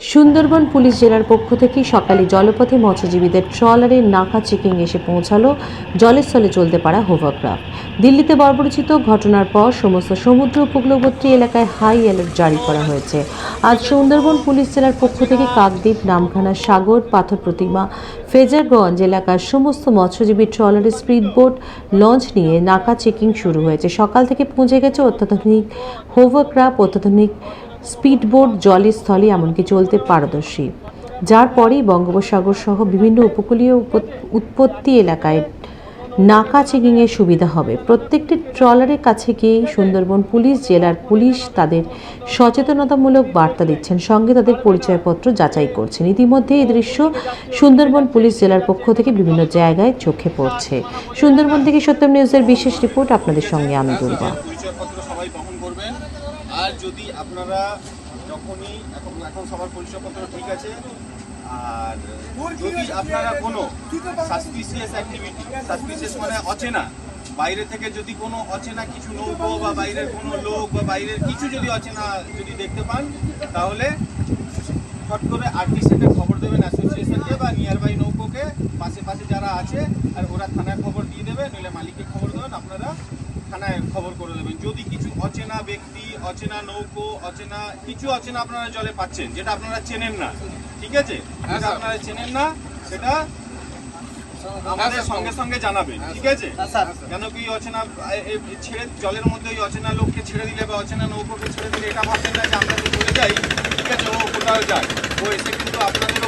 Sundarban police জেলার পক্ষ থেকে সকালে জলপথে মৎস্যজীবীদের ট্রলারে নাকা চেকিং এসে পৌঁছালো। জলের স্থলে চলতে পারা হোভারক্রাফট দিল্লিতে বর্বরচিত ঘটনার পর সমস্ত সমুদ্র উপকূলবর্তী এলাকায় হাই অ্যালার্ট জারি করা হয়েছে। আজ সুন্দরবন পুলিশ জেলার পক্ষ থেকে কাকদ্বীপ, নামখানা, সাগর, পাথর প্রতিমা, ফেজারগঞ্জ এলাকার সমস্ত মৎস্যজীবী ট্রলারে স্পিড বোট লঞ্চ নিয়ে নাকা চেকিং শুরু হয়েছে। সকাল থেকে পৌঁছে গেছে অত্যাধুনিক হোভারক্রাফট অত্যাধুনিক স্পিডবোট জলে স্থলে এমনকি চলতে পারদর্শী। যার পরেই বঙ্গোপসাগর সহ বিভিন্ন উপকূলীয় উপ- উৎপত্তি এলাকায় নাকা চেকিংয়ের সুবিধা হবে। প্রত্যেকটি ট্রলারের কাছে গিয়ে সুন্দরবন পুলিশ, জেলার পুলিশ তাদের সচেতনতামূলক বার্তা দিচ্ছেন। সঙ্গে তাদের পরিচয়পত্র যাচাই করছেন। ইতিমধ্যে এই দৃশ্য সুন্দরবন পুলিশ জেলার পক্ষ থেকে বিভিন্ন জায়গায় চোখে পড়ছে। সুন্দরবন থেকে সত্যম নিউজের বিশেষ রিপোর্ট আপনাদের সঙ্গে আমি দুর্গা আর যদি আপনারা যখনই এখন এখন সবার পরিচয়পত্র ঠিক আছে আর যদি আপনারা কোনো সাসপিসিয়াস অ্যাক্টিভিটি সাসপিসিয়াস মানে অচেনা বাইরে থেকে যদি কোনো অচেনা কিছু নৌকো বা বাইরের কোনো লোক বা বাইরের কিছু যদি অচেনা যদি দেখতে পান তাহলে ফট করে আর্টিস্টকে খবর দেবেন অ্যাসোসিয়েশনকে বা নিয়ার বাই নৌকোকে পাশে পাশে যারা আছে আর ওরা থানায় খবর দিয়ে দেবে নইলে মালিককে থানায় খবর করে দেবেন। যদি কিছু অচেনা ব্যক্তি অচেনা নৌকো অচেনা কিছু অচেনা আপনারা জলে পাচ্ছেন যেটা আপনারা চেনেন না ঠিক আছে? আপনারা চেনেন না সেটা আমাদের সঙ্গে সঙ্গে জানাবেন ঠিক আছে? কেন কি অচেনা ছেড়ে জলের মধ্যে ওই অচেনা লোককে ছেড়ে দিলে বা অচেনা নৌকোকে ছেড়ে দিলে এটা ভাববেন না যে আমরা তো চলে যাই ঠিক আছে ও কোথাও যায় ও এসে কিন্তু আপনাদেরও